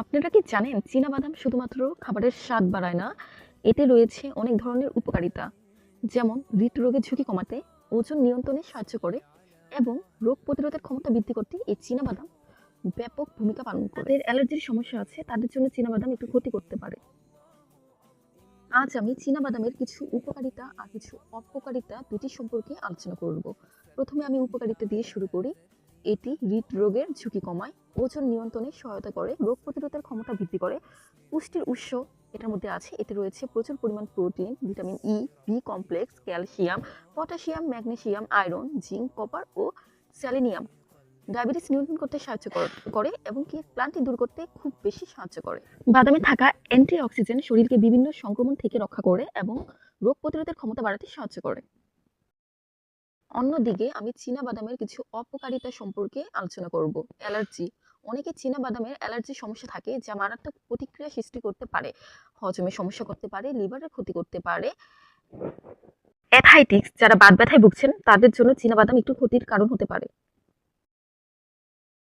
আপনারা কি জানেন চীনাবাদাম শুধুমাত্র খাবারের স্বাদ বাড়ায় না? এতে রয়েছে অনেক ধরনের উপকারিতা, যেমন হৃদরোগের ঝুঁকি কমাতে, ওজন নিয়ন্ত্রণে সাহায্য করে এবং রোগ প্রতিরোধের ক্ষমতা বৃদ্ধি করতে এই চীনাবাদাম ব্যাপক ভূমিকা পালন করে। তাদের অ্যালার্জির সমস্যা আছে, তাদের জন্য চীনাবাদাম একটু ক্ষতি করতে পারে। আজ আমি চীনাবাদামের কিছু উপকারিতা আর কিছু অপকারিতা দুটি সম্পর্কে আলোচনা করব। প্রথমে আমি উপকারিতা দিয়ে শুরু করি। এটি হৃদরোগের ঝুঁকি কমায়, ওজন নিয়ন্ত্রণে সহায়তা করে, রোগ প্রতিরোধের ক্ষমতা বৃদ্ধি করে। পুষ্টির উৎস এটার মধ্যে আছে, এতে রয়েছে প্রচুর পরিমাণ protein, vitamin E B complex, calcium, potassium, magnesium, iron, zinc, copper ও স্যালিনিয়াম ডায়াবেটিস নিয়ন্ত্রণ করতে সাহায্য করে এবং কি ক্লান্তি দূর করতে খুব বেশি সাহায্য করে। বাদামে থাকা অ্যান্টি অক্সিজেন শরীরকে বিভিন্ন সংক্রমণ থেকে রক্ষা করে এবং রোগ প্রতিরোধের ক্ষমতা বাড়াতে সাহায্য করে। অন্যদিকে আমি বাদামের কিছু অপকারিতা সম্পর্কে আলোচনা করব। অ্যালার্জি। অনেকে বাদামের অ্যালার্জি সমস্যা থাকে, যা মারাত্মক প্রতিক্রিয়া সৃষ্টি করতে পারে। হজমে সমস্যা করতে পারে, লিভারের ক্ষতি করতে পারে। অ্যাথাইটিক্স যারা বাদ ব্যথায় ভুগছেন, তাদের জন্য চীনা বাদাম একটু ক্ষতির কারণ হতে পারে।